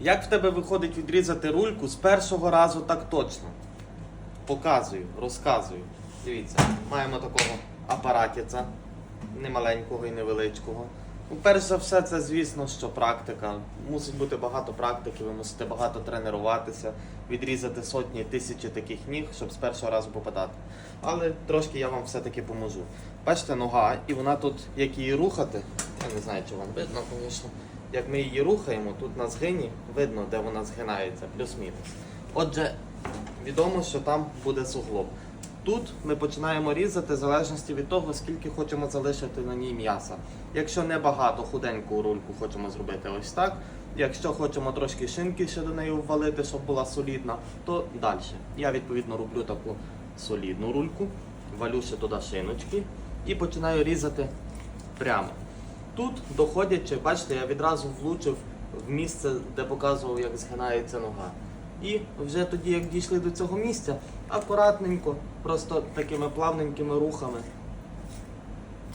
Як в тебе виходить відрізати рульку з першого разу так точно? Показую, розказую. Дивіться, маємо такого апаратіця, не маленького і невеличкого. Ну, перш за все, це звісно, що практика. Мусить бути багато практики, ви мусите багато тренуватися, відрізати сотні тисячі таких ніг, щоб з першого разу попадати. Але трошки я вам все-таки поможу. Бачите, нога, і вона тут, як її рухати, я не знаю, чи вам видно, звісно. Як ми її рухаємо, тут на згині видно, де вона згинається, плюс-мінус. Отже, відомо, що там буде суглоб. Тут ми починаємо різати в залежності від того, скільки хочемо залишити на ній м'яса. Якщо не багато худеньку рульку хочемо зробити ось так. Якщо хочемо трошки шинки ще до неї ввалити, щоб була солідна, то далі. Я відповідно роблю таку солідну рульку, валю ще туди шиночки і починаю різати прямо. Тут доходячи, бачите, я відразу влучив в місце, де показував, як згинається нога. І вже тоді, як дійшли до цього місця, акуратненько, просто такими плавненькими рухами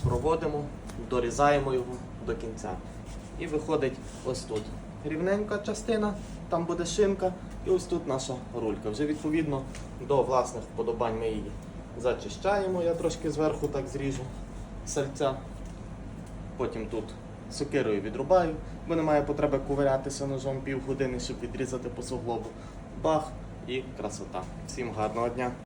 проводимо, дорізаємо його до кінця. І виходить ось тут. Рівненька частина, там буде шинка, і ось тут наша рулька. Вже відповідно до власних вподобань ми її зачищаємо. Я трошки зверху так зріжу сальця. Потім тут сокирою відрубаю, бо немає потреби ковирятися ножом півгодини, щоб відрізати по суглобу. Бах і красота. Всім гарного дня!